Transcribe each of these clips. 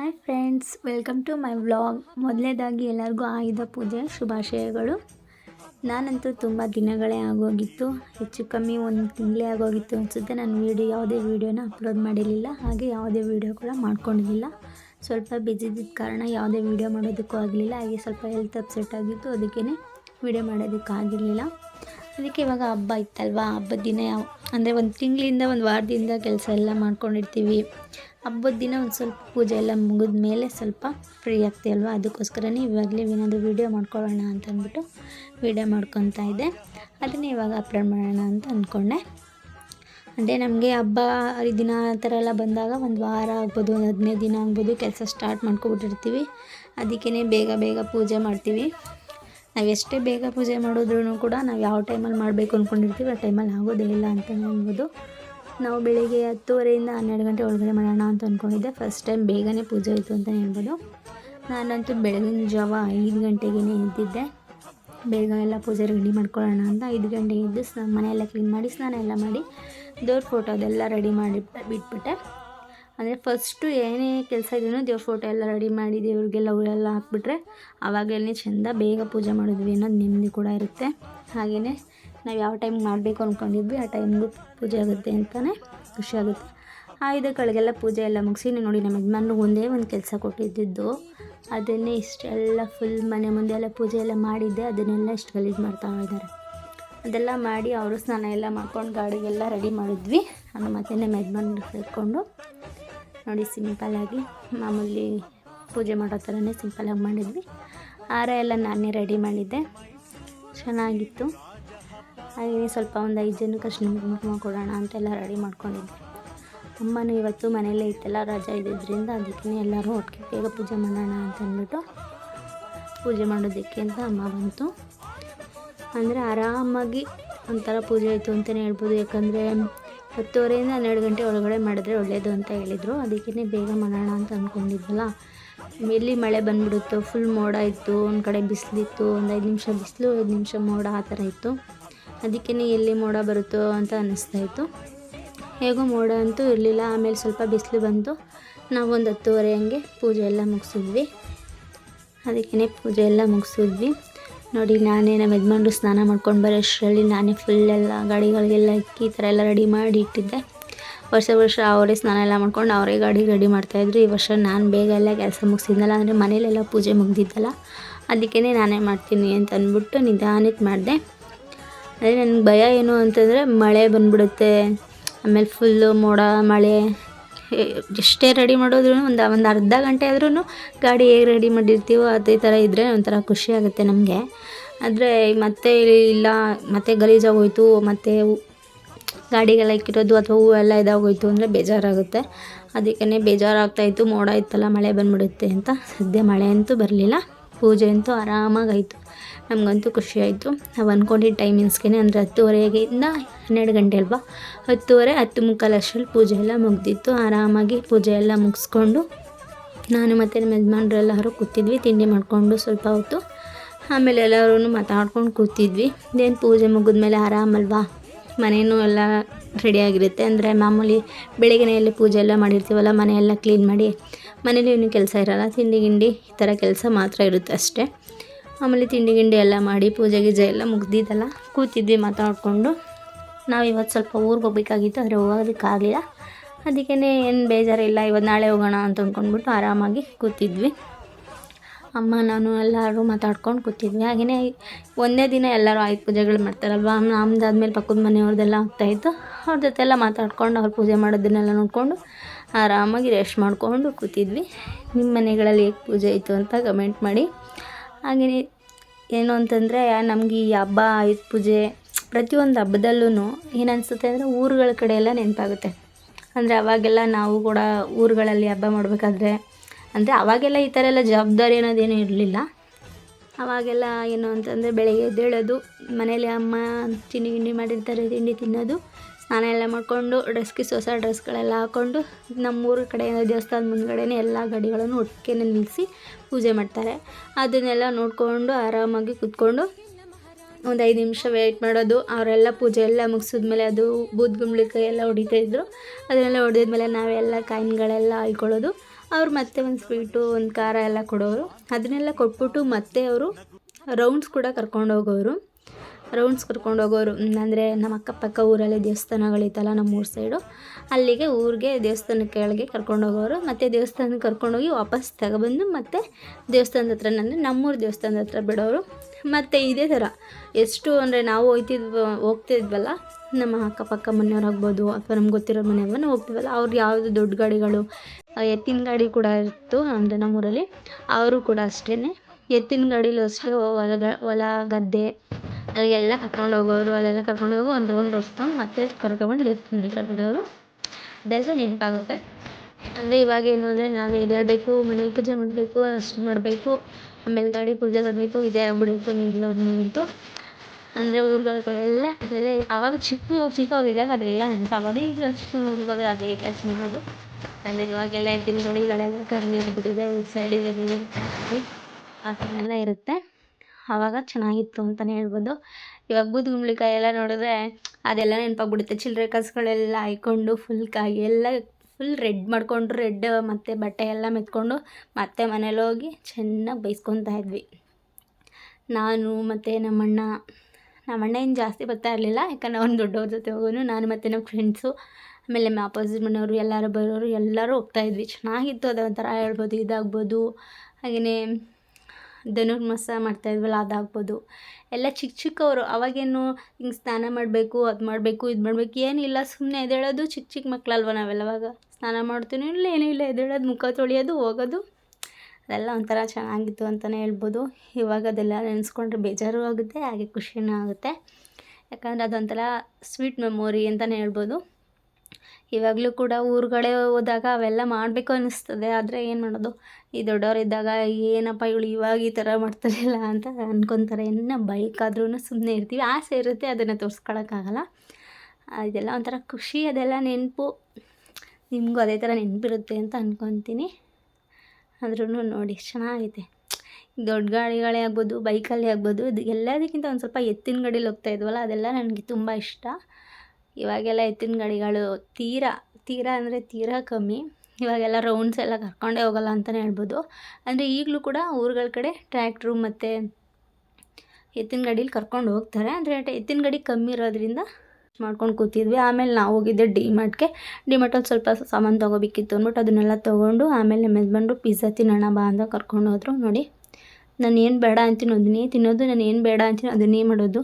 Hi friends welcome to my vlog ಮೊದಲೇದಾಗಿ ಎಲ್ಲರಿಗೂ ಆಯುಧ ಪೂಜೆ, ಶುಭಾಶಯಗಳು. ನಾನಂತೂ ತುಂಬ ದಿನಗಳೇ ಆಗೋಗಿತ್ತು. ಹೆಚ್ಚು ಕಮ್ಮಿ ಒಂದು ತಿಂಗಳೇ ಆಗೋಗಿತ್ತು ಅನಿಸುತ್ತೆ. ನಾನು ವೀಡಿಯೋ ಯಾವುದೇ ವೀಡಿಯೋನ ಅಪ್ಲೋಡ್ ಮಾಡಿರಲಿಲ್ಲ. ಹಾಗೆ ಯಾವುದೇ ವೀಡಿಯೋ ಕೂಡ ಮಾಡ್ಕೊಂಡಿರಲಿಲ್ಲ. ಸ್ವಲ್ಪ ಇದ್ದಿದ್ದ ಕಾರಣ ಯಾವುದೇ ವೀಡಿಯೋ ಮಾಡೋದಕ್ಕೂ ಆಗಲಿಲ್ಲ. ಹಾಗೆ ಸ್ವಲ್ಪ ಹೆಲ್ತ್ ಅಪ್ಸೆಟ್ ಆಗಿತ್ತು. ಅದಕ್ಕೇ ವೀಡಿಯೋ ಮಾಡೋದಕ್ಕಾಗಿರಲಿಲ್ಲ ಅದಕ್ಕೆ ಇವಾಗ ಹಬ್ಬ ಇತ್ತಲ್ವಾ? ಹಬ್ಬದ ದಿನ ಯಾವ, ಅಂದರೆ ಒಂದು ತಿಂಗಳಿಂದ ಒಂದು ವಾರದಿಂದ ಕೆಲಸ ಎಲ್ಲ ಮಾಡ್ಕೊಂಡಿರ್ತೀವಿ. ಹಬ್ಬದ ದಿನ ಒಂದು ಸ್ವಲ್ಪ ಪೂಜೆ ಎಲ್ಲ ಮುಗಿದ ಮೇಲೆ ಸ್ವಲ್ಪ ಫ್ರೀ ಆಗ್ತೀವಲ್ವ ಅದಕ್ಕೋಸ್ಕರನೇ ಇವಾಗಲೇ ಏನಾದರೂ ವೀಡಿಯೋ ಮಾಡ್ಕೊಳ್ಳೋಣ ಅಂತ ಅಂದ್ಬಿಟ್ಟು ವೀಡಿಯೋ ಮಾಡ್ಕೊತಾ ಇದ್ದೆ. ಅದನ್ನೇ ಇವಾಗ ಅಪ್ಲೋಡ್ ಮಾಡೋಣ ಅಂತ ಅಂದ್ಕೊಂಡೆ. ಅಂದರೆ ನಮಗೆ ಹಬ್ಬ, ಹರಿದಿನ ಆ ಥರ ಎಲ್ಲ ಬಂದಾಗ ಒಂದು ವಾರ ಆಗ್ಬೋದು, ಒಂದು ಹದಿನೈದು ದಿನ ಆಗ್ಬೋದು ಕೆಲಸ ಸ್ಟಾರ್ಟ್ ಮಾಡ್ಕೊಬಿಟ್ಟಿರ್ತೀವಿ. ಅದಕ್ಕೇ ಬೇಗ ಬೇಗ ಪೂಜೆ ಮಾಡ್ತೀವಿ. ನಾವು ಎಷ್ಟೇ ಬೇಗ ಪೂಜೆ ಮಾಡಿದ್ರೂ ಕೂಡ ನಾವು ಯಾವ ಟೈಮಲ್ಲಿ ಮಾಡಬೇಕು ಅಂದ್ಕೊಂಡಿರ್ತೀವಿ ಆ ಟೈಮಲ್ಲಿ ಆಗೋದೇ ಇಲ್ಲ ಅಂತಲೇ ಅನ್ಬೋದು ನಾವು ಬೆಳಿಗ್ಗೆ ಹತ್ತುವರೆಯಿಂದ ಹನ್ನೆರಡು ಗಂಟೆ ಒಳಗಡೆ ಮಾಡೋಣ ಅಂತ ಅಂದ್ಕೊಂಡಿದ್ದೆ ಫಸ್ಟ್ ಟೈಮ್ ಬೇಗನೆ ಪೂಜೆ ಆಯಿತು ಅಂತ ಹೇಳ್ಬೋದು. ನಾನಂತೂ ಬೆಳಗಿನ ಜಾವ ಐದು ಗಂಟೆಗೇ ಎದ್ದಿದ್ದೆ. ಬೇಗ ಎಲ್ಲ ಪೂಜೆ ರೆಡಿ ಮಾಡ್ಕೊಳ್ಳೋಣ ಅಂತ ಐದು ಗಂಟೆಗೆ ಎದ್ದು ಸ್ನ, ಮನೆಯೆಲ್ಲ ಕ್ಲೀನ್ ಮಾಡಿ, ಸ್ನಾನ ಎಲ್ಲ ಮಾಡಿ, ದೇವ್ರ ಫೋಟೋ ಅದೆಲ್ಲ ರೆಡಿ ಮಾಡಿ ಬಿಟ್ಬಿಟ್ಟೆ. ಅಂದರೆ ಫಸ್ಟು ಏನೇ ಕೆಲಸ ಇದ್ರೂ ದೇವ್ರ ಫೋಟೋ ಎಲ್ಲ ರೆಡಿ ಮಾಡಿ ದೇವ್ರಿಗೆಲ್ಲ ಹೂಳೆಲ್ಲ ಹಾಕ್ಬಿಟ್ರೆ ಆವಾಗಲೇ ಚೆಂದ ಬೇಗ ಪೂಜೆ ಮಾಡಿದ್ವಿ ಅನ್ನೋದು ನೆಮ್ಮದಿ ಕೂಡ ಇರುತ್ತೆ. ಹಾಗೆಯೇ ನಾವು ಯಾವ ಟೈಮ್ ಮಾಡಬೇಕು ಅಂದ್ಕೊಂಡಿದ್ವಿ ಆ ಟೈಮ್ಗೂ ಪೂಜೆ ಆಗುತ್ತೆ ಅಂತಲೇ ಖುಷಿಯಾಗುತ್ತೆ ಆಯುಧಗಳಿಗೆಲ್ಲ ಪೂಜೆ ಎಲ್ಲ ಮುಗಿಸಿ ನೋಡಿ ನಮ್ಮ ಯಜಮಾನ್ರಿಗೆ ಒಂದೇ ಒಂದು ಕೆಲಸ ಕೊಟ್ಟಿದ್ದಿದ್ದು ಅದನ್ನೇ ಇಷ್ಟೆಲ್ಲ ಫುಲ್ ಮನೆ ಮುಂದೆ ಎಲ್ಲ ಪೂಜೆ ಎಲ್ಲ ಮಾಡಿದ್ದೆ, ಅದನ್ನೆಲ್ಲ ಇಷ್ಟು ಗಲೀಜು ಮಾಡ್ತಾ ಇದ್ದಾರೆ. ಅದೆಲ್ಲ ಮಾಡಿ ಅವರು ಸ್ನಾನ ಎಲ್ಲ ಮಾಡ್ಕೊಂಡು ಗಾಡಿಗೆಲ್ಲ ರೆಡಿ ಮಾಡಿದ್ವಿ. ನಾನು ಮತ್ತೆ ನಮ್ಮ ಯಜಮಾನ್ರು ಸೇರಿಕೊಂಡು ನೋಡಿ ಸಿಂಪಲ್ಲಾಗಿ ಮಾಮೂಲಿ ಪೂಜೆ ಮಾಡೋ ಥರನೇ ಸಿಂಪಲ್ಲಾಗಿ ಮಾಡಿದ್ವಿ. ಆರ ಎಲ್ಲ ನಾನೇ ರೆಡಿ ಮಾಡಿದ್ದೆ. ಚೆನ್ನಾಗಿತ್ತು. ಹಾಗೆಯೇ ಸ್ವಲ್ಪ ಒಂದು ಐದು ಜನಕ್ಕೆ ಅಷ್ಟು ಕುಂಕುಮ ಕೊಡೋಣ ಅಂತೆಲ್ಲ ರೆಡಿ ಮಾಡ್ಕೊಂಡಿದ್ದೆ ಅಮ್ಮನೂ ಇವತ್ತು ಮನೆಯಲ್ಲೇ ಇತ್ತಲ್ಲ, ರಜಾ ಇದ್ದಿದ್ದರಿಂದ ಅದಕ್ಕೆ ಎಲ್ಲರೂ ಒಟ್ಟಿಗೆ ಬೇಗ ಪೂಜೆ ಮಾಡೋಣ ಅಂತ ಅಂದ್ಬಿಟ್ಟು ಪೂಜೆ ಮಾಡೋದಕ್ಕೆ ಅಂತ ಅಮ್ಮ ಬಂತು. ಅಂದರೆ ಆರಾಮಾಗಿ ಒಂಥರ ಪೂಜೆ ಆಯಿತು ಅಂತಲೇ ಹೇಳ್ಬೋದು. ಯಾಕಂದರೆ ಹತ್ತುವರೆಯಿಂದ ಹನ್ನೆರಡು ಗಂಟೆ ಒಳಗಡೆ ಮಾಡಿದ್ರೆ ಒಳ್ಳೆಯದು ಅಂತ ಹೇಳಿದರು. ಅದಕ್ಕೇ ಬೇಗ ಮಾಡೋಣ ಅಂತ ಅಂದ್ಕೊಂಡಿದ್ವಲ್ಲ. ಎಲ್ಲಿ ಮಳೆ ಬಂದ್ಬಿಡುತ್ತೋ ಫುಲ್ ಮೋಡ ಇತ್ತು, ಒಂದು ಕಡೆ ಬಿಸಿಲಿತ್ತು, ಒಂದು ಐದು ನಿಮಿಷ ಬಿಸಿಲು, ಐದು ನಿಮಿಷ ಮೋಡ ಆ ಥರ ಇತ್ತು. ಅದಕ್ಕೇ ಎಲ್ಲಿ ಮೋಡ ಬರುತ್ತೋ ಅಂತ ಅನ್ನಿಸ್ತಾಯಿತ್ತು ಹೇಗೋ ಮೋಡ ಅಂತೂ ಇರಲಿಲ್ಲ. ಆಮೇಲೆ ಸ್ವಲ್ಪ ಬಿಸಿಲು ಬಂತು. ನಾವು ಒಂದು ಹತ್ತುವರೆ ಹಂಗೆ ಪೂಜೆ ಎಲ್ಲ ಮುಗಿಸಿದ್ವಿ. ಅದಕ್ಕೇ ಪೂಜೆ ಎಲ್ಲ ಮುಗಿಸಿದ್ವಿ. ನೋಡಿ, ನಾನೇ ನಮ್ಮ ಯಜಮಾನ್ರು ಸ್ನಾನ ಮಾಡ್ಕೊಂಡು ಬರೋ ಅಷ್ಟರಲ್ಲಿ ನಾನೇ ಫುಲ್ಲೆಲ್ಲ ಗಾಡಿಗಳಿಗೆಲ್ಲ ಇಕ್ಕಿ ಈ ಥರ ಎಲ್ಲ ರೆಡಿ ಮಾಡಿ ಇಟ್ಟಿದ್ದೆ. ವರ್ಷ ವರ್ಷ ಅವರೇ ಸ್ನಾನ ಎಲ್ಲ ಮಾಡ್ಕೊಂಡು ಅವರೇ ಗಾಡಿ ರೆಡಿ ಮಾಡ್ತಾಯಿದ್ರು ಈ ವರ್ಷ ನಾನು ಬೇಗ ಎಲ್ಲ ಕೆಲಸ ಮುಗಿಸಿದ್ನಲ್ಲ, ಅಂದರೆ ಮನೇಲೆಲ್ಲ ಪೂಜೆ ಮುಗ್ದಿದ್ದಲ್ಲ ಅದಕ್ಕೇ ನಾನೇ ಮಾಡ್ತೀನಿ ಅಂತ ಅಂದ್ಬಿಟ್ಟು ನಿಧಾನಕ್ಕೆ ಮಾಡಿದೆ. ಅದೇ ನನಗೆ ಭಯ ಏನು ಅಂತಂದರೆ ಮಳೆ ಬಂದ್ಬಿಡುತ್ತೆ. ಆಮೇಲೆ ಫುಲ್ಲು ಮೋಡ, ಮಳೆ. ಎಷ್ಟೇ ರೆಡಿ ಮಾಡೋದ್ರೂ ಒಂದು ಒಂದು ಅರ್ಧ ಗಂಟೆ ಆದ್ರೂ ಗಾಡಿ ಹೇಗೆ ರೆಡಿ ಮಾಡಿರ್ತೀವೋ ಅದೇ ಥರ ಇದ್ದರೆ ಒಂಥರ ಖುಷಿ ಆಗುತ್ತೆ ನಮಗೆ. ಆದರೆ ಮತ್ತೆ ಇಲ್ಲ ಮತ್ತೆ ಗಲೀಜಾಗೋಯ್ತು ಮತ್ತು ಗಾಡಿಗೆಲ್ಲ ಇಕ್ಕಿರೋದು ಅಥವಾ ಹೂವೆಲ್ಲ ಇದಾಗೋಯ್ತು ಅಂದರೆ ಬೇಜಾರಾಗುತ್ತೆ. ಅದಕ್ಕೇ ಬೇಜಾರಾಗ್ತಾಯಿತ್ತು ಮೋಡ ಇತ್ತಲ್ಲ, ಮಳೆ ಬಂದ್ಬಿಡುತ್ತೆ ಅಂತ. ಸದ್ಯ ಮಳೆ ಅಂತೂ ಬರಲಿಲ್ಲ, ಪೂಜೆ ಅಂತೂ ಆರಾಮಾಗಾಯಿತು ನಮಗಂತೂ ಖುಷಿಯಾಯಿತು. ನಾವು ಅಂದ್ಕೊಂಡಿದ್ದ ಟೈಮಿಂಗ್ಸ್ಗೆ ಅಂದರೆ ಹತ್ತುವರೆಗಿಂದ ಹನ್ನೆರಡು ಗಂಟೆ ಅಲ್ವಾ? ಹತ್ತುವರೆ, ಹತ್ತು ಮುಕ್ಕಾಲು ಅಷ್ಟರಲ್ಲಿ ಪೂಜೆ ಎಲ್ಲ ಮುಗ್ದಿತ್ತು. ಆರಾಮಾಗಿ ಪೂಜೆ ಎಲ್ಲ ಮುಗಿಸ್ಕೊಂಡು ನಾನು ಮತ್ತು ನಮ್ಮ ಯಜಮಾನ್ರು ಎಲ್ಲರೂ ಕೂತಿದ್ವಿ. ತಿಂಡಿ ಮಾಡಿಕೊಂಡು ಸ್ವಲ್ಪ ಹೊತ್ತು ಆಮೇಲೆ ಎಲ್ಲರೂ ಮಾತಾಡ್ಕೊಂಡು ಕೂತಿದ್ವಿ. ದೇನು ಪೂಜೆ ಮುಗಿದ್ಮೇಲೆ ಆರಾಮಲ್ವಾ ಮನೆಯೂ ಎಲ್ಲ ರೆಡಿಯಾಗಿರುತ್ತೆ ಅಂದರೆ ಮಾಮೂಲಿ ಬೆಳಗ್ಗೆನೇ ಎಲ್ಲ ಪೂಜೆ ಎಲ್ಲ ಮಾಡಿರ್ತೀವಲ್ಲ ಮನೆಯೆಲ್ಲ ಕ್ಲೀನ್ ಮಾಡಿ ಮನೇಲಿ ಏನು ಕೆಲಸ ಇರೋಲ್ಲ. ತಿಂಡಿ, ಗಿಂಡಿ ಈ ಥರ ಕೆಲಸ ಮಾತ್ರ ಇರುತ್ತೆ ಅಷ್ಟೇ. ಆಮೇಲೆ ತಿಂಡಿ ಗಿಂಡಿ ಎಲ್ಲ ಮಾಡಿ ಪೂಜೆ ಗೀಜೆ ಎಲ್ಲ ಮುಗ್ದಿದ್ದಲ್ಲ ಕೂತಿದ್ವಿ, ಮಾತಾಡಿಕೊಂಡು. ನಾವು ಇವತ್ತು ಸ್ವಲ್ಪ ಊರಿಗೆ ಹೋಗ್ಬೇಕಾಗಿತ್ತು, ಆದರೆ ಹೋಗೋದಕ್ಕಾಗಲಿಲ್ಲ ಅದಕ್ಕೇ ಏನು ಬೇಜಾರಿಲ್ಲ ಇವತ್ತು ನಾಳೆ ಹೋಗೋಣ ಅಂತ ಅಂದ್ಕೊಂಡ್ಬಿಟ್ಟು ಆರಾಮಾಗಿ ಕೂತಿದ್ವಿ. ಅಮ್ಮ, ನಾನು ಎಲ್ಲರೂ ಮಾತಾಡ್ಕೊಂಡು ಕೂತಿದ್ವಿ. ಹಾಗೆಯೇ ಒಂದೇ ದಿನ ಎಲ್ಲರೂ ಆಯುಧ ಪೂಜೆಗಳು ಮಾಡ್ತಾರಲ್ವ? ನಮ್ದಾದ್ಮೇಲೆ ಪಕ್ಕದ ಮನೆಯವ್ರದ್ದೆಲ್ಲ ಆಗ್ತಾಯಿತ್ತು ಅವ್ರ ಜೊತೆ ಎಲ್ಲ ಮಾತಾಡ್ಕೊಂಡು ಅವ್ರು ಪೂಜೆ ಮಾಡೋದನ್ನೆಲ್ಲ ನೋಡಿಕೊಂಡು ಆರಾಮಾಗಿ ರೆಸ್ಟ್ ಮಾಡಿಕೊಂಡು ಕೂತಿದ್ವಿ. ನಿಮ್ಮ ಮನೆಗಳಲ್ಲಿ ಹೇಗೆ ಪೂಜೆ ಆಯಿತು ಅಂತ ಕಮೆಂಟ್ ಮಾಡಿ. ಹಾಗೆಯೇ ಏನು ಅಂತಂದರೆ ನಮಗೆ ಈ ಹಬ್ಬ ಆಯುಧ ಪೂಜೆ ಪ್ರತಿಯೊಂದು ಹಬ್ಬದಲ್ಲೂ ಏನು ಅನಿಸುತ್ತೆ ಅಂದರೆ ಊರುಗಳ ಕಡೆ ಎಲ್ಲ ನೆನಪಾಗುತ್ತೆ. ಅಂದರೆ ಅವಾಗೆಲ್ಲ ನಾವು ಕೂಡ ಊರುಗಳಲ್ಲಿ ಹಬ್ಬ ಮಾಡಬೇಕಾದ್ರೆ, ಅಂದರೆ ಅವಾಗೆಲ್ಲ ಈ ಥರ ಎಲ್ಲ ಜವಾಬ್ದಾರಿ ಅನ್ನೋದೇನು ಇರಲಿಲ್ಲ. ಅವಾಗೆಲ್ಲ ಏನು ಅಂತಂದರೆ ಬೆಳಗ್ಗೆ ಎದ್ದೇಳೋದು, ಮನೇಲಿ ಅಮ್ಮ ತಿಂಡಿ ಗಿಂಡಿ ಮಾಡಿರ್ತಾರೆ, ತಿಂಡಿ ತಿನ್ನೋದು ಸ್ನಾನ ಎಲ್ಲ ಮಾಡಿಕೊಂಡು ಡ್ರೆಸ್ಗೆ ಹೊಸ ಡ್ರೆಸ್ಗಳೆಲ್ಲ ಹಾಕ್ಕೊಂಡು ನಮ್ಮೂರ ಕಡೆ ದೇವಸ್ಥಾನದ ಮುಂದ್ಗಡೆನೇ ಎಲ್ಲ ಗಾಡಿಗಳನ್ನು ಒಟ್ಟಿಗೆ ನಿಲ್ಲಿಸಿ ಪೂಜೆ ಮಾಡ್ತಾರೆ. ಅದನ್ನೆಲ್ಲ ನೋಡಿಕೊಂಡು ಆರಾಮಾಗಿ ಕೂತ್ಕೊಂಡು ಒಂದು ಐದು ನಿಮಿಷ ವೆಯ್ಟ್ ಮಾಡೋದು, ಅವರೆಲ್ಲ ಪೂಜೆ ಎಲ್ಲ ಮುಗಿಸಿದ್ಮೇಲೆ ಅದು ಬೂದ್ ಕೈ ಎಲ್ಲ ಇದ್ದರು ಅದನ್ನೆಲ್ಲ ಹೊಡೆದಿದ್ಮೇಲೆ ನಾವೆಲ್ಲ ಕಾಯಿನ್ಗಳೆಲ್ಲ ಹಾಯ್ಕೊಳ್ಳೋದು. ಅವ್ರು ಮತ್ತೆ ಒಂದು ಸ್ವೀಟು, ಒಂದು ಖಾರ ಎಲ್ಲ ಕೊಡೋರು. ಅದನ್ನೆಲ್ಲ ಕೊಟ್ಬಿಟ್ಟು ಮತ್ತೆ ಅವರು ರೌಂಡ್ಸ್ ಕೂಡ ಕರ್ಕೊಂಡು ಹೋಗೋರು. ರೌಂಡ್ಸ್ ಕರ್ಕೊಂಡು ಹೋಗೋರು ಅಂದರೆ ನಮ್ಮ ಅಕ್ಕಪಕ್ಕ ಊರಲ್ಲಿ ದೇವಸ್ಥಾನಗಳಿತ್ತಲ್ಲ ನಮ್ಮ ಊರು ಸೈಡು ಅಲ್ಲಿಗೆ ಊರಿಗೆ ದೇವಸ್ಥಾನ ಕೆಳಗೆ ಕರ್ಕೊಂಡು ಹೋಗೋರು ಮತ್ತು ದೇವಸ್ಥಾನಕ್ಕೆ ಕರ್ಕೊಂಡೋಗಿ ವಾಪಸ್ ತಗೊಬಂದು ಮತ್ತು ದೇವಸ್ಥಾನದ ಹತ್ರ ಅಂದರೆ ನಮ್ಮೂರು ದೇವಸ್ಥಾನದ ಹತ್ರ ಬಿಡೋರು. ಮತ್ತು ಇದೇ ಥರ ಎಷ್ಟು ಅಂದರೆ ನಾವು ಹೋಗ್ತಿದ್ವ ಹೋಗ್ತಿದ್ವಲ್ಲ, ನಮ್ಮ ಅಕ್ಕಪಕ್ಕ ಮನೆಯವ್ರು ಆಗ್ಬೋದು ಅಥವಾ ನಮ್ಗೆ ಗೊತ್ತಿರೋ ಮನೆಯವ್ರನ್ನ ಹೋಗ್ತೀವಲ್ಲ ಅವ್ರು ಯಾವುದು ದೊಡ್ಡ ಗಾಡಿಗಳು ಎತ್ತಿನ ಗಾಡಿ ಕೂಡ ಇತ್ತು ಅಂದರೆ ನಮ್ಮೂರಲ್ಲಿ. ಅವರು ಕೂಡ ಅಷ್ಟೇ ಎತ್ತಿನ ಗಾಡೀಲೂ ಅಷ್ಟೇ ಹೊಲ ಹೊಲ ಗದ್ದೆ ಅಲ್ಲಿಗೆಲ್ಲ ಕರ್ಕೊಂಡು ಹೋಗೋರು, ಅಲ್ಲೆಲ್ಲ ಕರ್ಕೊಂಡು ಹೋಗಿ ಒಂದು ರೌಂಡ್ ಹೊಡ್ಸ್ಕೊಂಡು ಮತ್ತೆ ದೇವಸ್ಥಾನದ ಬಿಡೋರು ಅದೆಲ್ಲ ನೆನಪಾಗುತ್ತೆ. ಅಂದರೆ ಇವಾಗ ಏನು ಅಂದರೆ ನಾವು ಎದ್ದೇಳಬೇಕು ಮನೇಲಿ ಪೂಜೆ ಮಾಡಬೇಕು, ಅಷ್ಟು ಮಾಡಬೇಕು. ಆಮೇಲೆ ಗಾಡಿ ಪೂಜೆ ಮಾಡಬೇಕು, ಇದೇ ಆಗ್ಬಿಡುತ್ತೆ ನಿಂತು ಅಂದರೆ ಊರುಗಳಿಗೆಲ್ಲ ಅದೆಲ್ಲ ಆವಾಗ ಚಿಕ್ಕ ಚಿಕ್ಕವರಿದ್ದಾಗ ಅದೆಲ್ಲ ನೆನಪಾಗೋದು ಈಗ ಚಿಕ್ಕ ಅದೇ ಕೆಲಸ ಮಾಡೋದು. ಅಂದರೆ ಇವಾಗೆಲ್ಲ ತಿಂಗಳಿಗಳೆಲ್ಲ ಕಮ್ಮಿ ಆಗಿಬಿಟ್ಟಿದೆ ಸೈಡಿಗೆ ಆ ಥರ ಎಲ್ಲ ಇರುತ್ತೆ. ಆವಾಗ ಚೆನ್ನಾಗಿತ್ತು ಅಂತಲೇ ಹೇಳ್ಬೋದು. ಇವಾಗ ಬೂದುಗುಂಬಳಕಾಯಿ ಎಲ್ಲ ನೋಡಿದ್ರೆ ಅದೆಲ್ಲ ನೆನಪಾಗ್ಬಿಡುತ್ತೆ. ಚಿಲ್ಲರೆ ಕಾಸುಗಳೆಲ್ಲ ಹಾಯ್ಕೊಂಡು ಫುಲ್ ಕಾಯಿ ಎಲ್ಲ ಫುಲ್ ರೆಡ್ ಮಾಡಿಕೊಂಡು ರೆಡ್ ಮತ್ತು ಬಟ್ಟೆ ಎಲ್ಲ ಮೆತ್ಕೊಂಡು ಮತ್ತೆ ಮನೇಲಿ ಹೋಗಿ ಚೆನ್ನಾಗಿ ಬೈಸ್ಕೊತಾ ಇದ್ವಿ. ನಾನು ಮತ್ತು ನಮ್ಮಣ್ಣ ನಮ್ಮಣ್ಣ ಏನು ಜಾಸ್ತಿ ಬರ್ತಾ ಇರಲಿಲ್ಲ, ಯಾಕಂದ್ರೆ ಅವ್ನು ದೊಡ್ಡವ್ರ ಜೊತೆ ಹೋಗೋನು, ನಾನು ಮತ್ತು ನಮ್ಮ ಫ್ರೆಂಡ್ಸು ಆಮೇಲೆ ನಮ್ಮ ಆಪೋಸಿಟ್ ಮನೆಯವರು ಎಲ್ಲರೂ ಬರೋರು ಎಲ್ಲರೂ ಹೋಗ್ತಾಯಿದ್ವಿ ಚೆನ್ನಾಗಿತ್ತು ಅದು ಒಂಥರ ಹೇಳ್ಬೋದು, ಇದಾಗ್ಬೋದು. ಹಾಗೆಯೇ ಧನುರ್ಮಾಸ ಮಾಡ್ತಾಯಿದ್ವಲ್ಲ ಅದಾಗ್ಬೋದು. ಎಲ್ಲ ಚಿಕ್ಕ ಚಿಕ್ಕವರು, ಅವಾಗೇನು ಹಿಂಗೆ ಸ್ನಾನ ಮಾಡಬೇಕು, ಅದು ಮಾಡಬೇಕು, ಇದು ಮಾಡಬೇಕು, ಏನಿಲ್ಲ ಸುಮ್ಮನೆ ಎದ್ದೇಳೋದು ಚಿಕ್ಕ ಚಿಕ್ಕ ಮಕ್ಕಳಲ್ವ ನಾವೆಲ್ಲ. ಅವಾಗ ಸ್ನಾನ ಮಾಡ್ತೀನಿ ಇಲ್ಲ, ಏನೂ ಇಲ್ಲ, ಎದ್ದೇಳೋದು, ಮುಖ ತೊಳೆಯೋದು, ಹೋಗೋದು. ಅದೆಲ್ಲ ಒಂಥರ ಚೆನ್ನಾಗಿತ್ತು ಅಂತಲೇ ಹೇಳ್ಬೋದು. ಇವಾಗ ಅದೆಲ್ಲ ನೆನೆಸ್ಕೊಂಡ್ರೆ ಬೇಜಾರು ಆಗುತ್ತೆ, ಹಾಗೆ ಖುಷಿನೂ ಆಗುತ್ತೆ. ಯಾಕಂದರೆ ಅದೊಂಥರ ಸ್ವೀಟ್ ಮೆಮೊರಿ ಅಂತಲೇ ಹೇಳ್ಬೋದು. ಇವಾಗಲೂ ಕೂಡ ಊರುಗಳೇ ಹೋದಾಗ ಅವೆಲ್ಲ ಮಾಡಬೇಕು ಅನ್ನಿಸ್ತದೆ. ಆದರೆ ಏನು ಮಾಡೋದು? ಈ ದೊಡ್ಡವರಿದ್ದಾಗ ಏನಪ್ಪ ಇವಳು ಇವಾಗ ಈ ಥರ ಮಾಡ್ತಾರಲ್ಲ ಅಂತ ಅನ್ಕೊತಾರೆ. ಇನ್ನು ಬೈಕಾದ್ರೂ ಸುಮ್ಮನೆ ಇರ್ತೀವಿ. ಆಸೆ ಇರುತ್ತೆ ಅದನ್ನು ತೋರಿಸ್ಕೊಳಕ್ಕಾಗಲ್ಲ. ಇದೆಲ್ಲ ಒಂಥರ ಖುಷಿ, ಅದೆಲ್ಲ ನೆನಪು. ನಿಮಗೂ ಅದೇ ಥರ ನೆನಪಿರುತ್ತೆ ಅಂತ ಅಂದ್ಕೊತೀನಿ ಆದ್ರೂ ನೋಡಿ, ಚೆನ್ನಾಗೈತೆ. ದೊಡ್ಡ ಗಾಡಿಗಳೇ ಆಗ್ಬೋದು, ಬೈಕಲ್ಲೇ ಆಗ್ಬೋದು, ಇದು ಎಲ್ಲದಕ್ಕಿಂತ ಒಂದು ಸ್ವಲ್ಪ ಎತ್ತಿನ ಗಾಡೀಲಿ ಹೋಗ್ತಾ ಇದ್ವಲ್ಲ, ಅದೆಲ್ಲ ನನಗೆ ತುಂಬ ಇಷ್ಟ. ಇವಾಗೆಲ್ಲ ಎತ್ತಿನ ಗಾಡಿಗಳು ತೀರಾ ತೀರಾ ಅಂದರೆ ತೀರಾ ಕಮ್ಮಿ. ಇವಾಗೆಲ್ಲ ರೌಂಡ್ಸ್ ಎಲ್ಲ ಕರ್ಕೊಂಡೇ ಹೋಗಲ್ಲ ಅಂತಲೇ ಹೇಳ್ಬೋದು. ಅಂದರೆ ಈಗಲೂ ಕೂಡ ಊರುಗಳ ಕಡೆ ಟ್ರ್ಯಾಕ್ಟ್ರು ಮತ್ತು ಎತ್ತಿನ ಗಾಡೀಲಿ ಕರ್ಕೊಂಡು ಹೋಗ್ತಾರೆ. ಅಂದರೆ ಎತ್ತಿನ ಗಾಡಿ ಕಮ್ಮಿ ಇರೋದ್ರಿಂದ ಮಾಡ್ಕೊಂಡು ಕೂತಿದ್ವಿ. ಆಮೇಲೆ ನಾವು ಹೋಗಿದ್ದೆ ಡಿ ಮಾರ್ಟ್ಗೆ ಡಿ ಮಾರ್ಟಲ್ಲಿ ಸ್ವಲ್ಪ ಸಾಮಾನು ತೊಗೋಬೇಕಿತ್ತು ಅಂದ್ಬಿಟ್ಟು ಅದನ್ನೆಲ್ಲ ತೊಗೊಂಡು ಆಮೇಲೆ ನಮ್ಮ ಯಜಮಾನ್ರು ಪಿಜ್ಜಾ ತಿನ್ನೋಣ ಬಾ ಅಂತ ಕರ್ಕೊಂಡು ಹೋದ್ರು. ನೋಡಿ ನಾನು ಏನು ಬೇಡ ಅಂತೀನಿ, ಅದನ್ನೇ ತಿನ್ನೋದು ನಾನು ಏನು ಬೇಡ ಅಂತೀನಿ, ಅದನ್ನೇ ಮಾಡೋದು.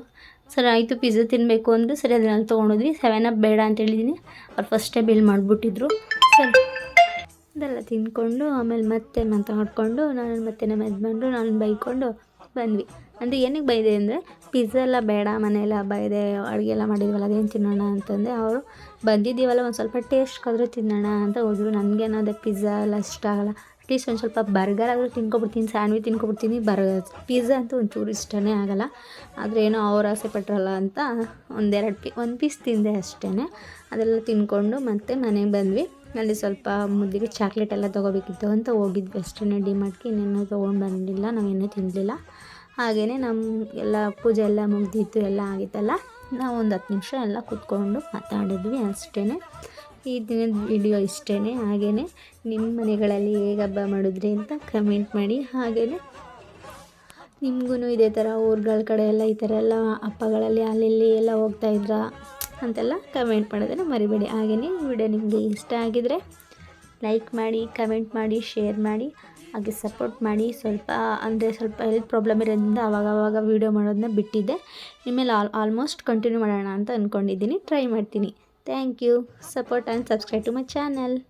ಸರ್, ಆಯಿತು ಪಿಜ್ಜಾ ತಿನ್ನಬೇಕು ಅಂದರೆ ಸರಿ ಅದನ್ನೆಲ್ಲ ತೊಗೊಂಡೋದ್ವಿ. ಸೆವೆನ್ ಅಪ್ ಬೇಡ ಅಂತ ಹೇಳಿದ್ದೀನಿ ಅವ್ರು ಫಸ್ಟೇ ಬಿಲ್ ಮಾಡಿಬಿಟ್ಟಿದ್ರು. ಸರಿ. ಅದೆಲ್ಲ ತಿಂದ್ಕೊಂಡು ಆಮೇಲೆ ಮತ್ತೆ ಮಾತಾಡಿಕೊಂಡು ನಾನು ಮತ್ತೆ ನಮ್ಮ ಯಜಮಾನ್ರು, ನಾನು ಬೈಕೊಂಡು ಬಂದ್ವಿ. ಅಂದರೆ ಏನಕ್ಕೆ ಬೈದೆ ಅಂದರೆ ಪಿಜ್ಜಾ ಎಲ್ಲ ಬೇಡ, ಮನೆಯೆಲ್ಲ ಇದೆ, ಅಡುಗೆ ಎಲ್ಲ ಮಾಡಿದ್ವಲ್ಲ, ಅದೇನು ತಿನ್ನೋಣ ಅಂತಂದೆ ಅವರು ಬಂದಿದ್ದೀವಲ್ಲ, ಒಂದು ಸ್ವಲ್ಪ ಟೇಸ್ಟ್ಗಾದರೂ ತಿನ್ನೋಣ ಅಂತ ಹೋದ್ರು. ನನಗೇನೋ ಅದೇ ಪಿಜ್ಜಾ ಎಲ್ಲ ಇಷ್ಟ ಆಗಲ್ಲ. ಅಟ್ಲೀಸ್ಟ್ ಒಂದು ಸ್ವಲ್ಪ ಬರ್ಗರ್ ಆದರೂ ತಿನ್ಕೊಬಿಡ್ತೀನಿ, ಸ್ಯಾಂಡ್ವಿಚ್ ತಿನ್ಕೊಬಿಡ್ತೀನಿ. ಬರ್ ಪಿಜ್ಜಾ ಅಂತೂ ಒಂಚೂರು ಇಷ್ಟನೇ ಆಗಲ್ಲ. ಆದರೆ ಏನೋ ಅವ್ರು ಆಸೆ ಪಟ್ರಲ್ಲ ಅಂತ ಒಂದೆರಡು ಪೀ, ಒಂದು ಪೀಸ್ ತಿಂದೆ ಅಷ್ಟೇ ಅದೆಲ್ಲ ತಿನ್ಕೊಂಡು ಮತ್ತೆ ಮನೆಗೆ ಬಂದ್ವಿ. ಅಲ್ಲಿ ಸ್ವಲ್ಪ ಮುದ್ದಿಗೆ ಚಾಕ್ಲೇಟ್ ಎಲ್ಲ ತೊಗೋಬೇಕಿತ್ತು ಅಂತ ಹೋಗಿದ್ವಿ ಅಷ್ಟೇ ಡಿ ಮಾರ್ಟ್ಗೆ ಇನ್ನೇನು ತೊಗೊಂಡು ಬಂದಿಲ್ಲ ನಾವೇನೂ ತಿನ್ನಲಿಲ್ಲ ಹಾಗೆಯೇ ನಮ್ಮ ಎಲ್ಲ ಪೂಜೆ ಎಲ್ಲ ಮುಗ್ದಿತ್ತು, ಎಲ್ಲ ಆಗಿತ್ತಲ್ಲ, ನಾವು ಒಂದು ಹತ್ತು ನಿಮಿಷ ಎಲ್ಲ ಕೂತ್ಕೊಂಡು ಮಾತಾಡಿದ್ವಿ ಅಷ್ಟೇ ಈ ದಿನದ ವಿಡಿಯೋ ಇಷ್ಟೇ ಹಾಗೆಯೇ ನಿಮ್ಮ ಮನೆಗಳಲ್ಲಿ ಹೇಗೆ ಹಬ್ಬ ಮಾಡಿದ್ರಿ ಅಂತ ಕಮೆಂಟ್ ಮಾಡಿ. ಹಾಗೇ ನಿಮಗೂ ಇದೇ ಥರ ಊರುಗಳ ಕಡೆ ಎಲ್ಲ ಈ ಥರ ಎಲ್ಲ ಹಬ್ಬಗಳಲ್ಲಿ ಅಲ್ಲಿ ಎಲ್ಲ ಹೋಗ್ತಾಯಿದ್ರಾ ಅಂತೆಲ್ಲ ಕಮೆಂಟ್ ಮಾಡೋದನ್ನು ಮರಿಬೇಡಿ. ಹಾಗೆಯೇ ಈ ವಿಡಿಯೋ ನಿಮಗೆ ಇಷ್ಟ ಆಗಿದರೆ ಲೈಕ್ ಮಾಡಿ ಕಮೆಂಟ್ ಮಾಡಿ ಶೇರ್ ಮಾಡಿ, ಹಾಗೆ ಸಪೋರ್ಟ್ ಮಾಡಿ. ಸ್ವಲ್ಪ ಅಂದರೆ ಸ್ವಲ್ಪ ಹೆಲ್ತ್ ಪ್ರಾಬ್ಲಮ್ ಇರೋದ್ರಿಂದ ಅವಾಗವಾಗ ಅವಾಗ ವೀಡಿಯೋ ಮಾಡೋದನ್ನ ಬಿಟ್ಟಿದ್ದೆ. ಇನ್ಮೇಲೆ ಆಲ್ ಆಲ್ಮೋಸ್ಟ್ ಕಂಟಿನ್ಯೂ ಮಾಡೋಣ ಅಂತ ಅಂದ್ಕೊಂಡಿದ್ದೀನಿ ಟ್ರೈ ಮಾಡ್ತೀನಿ. Thank you. Support and subscribe to my channel.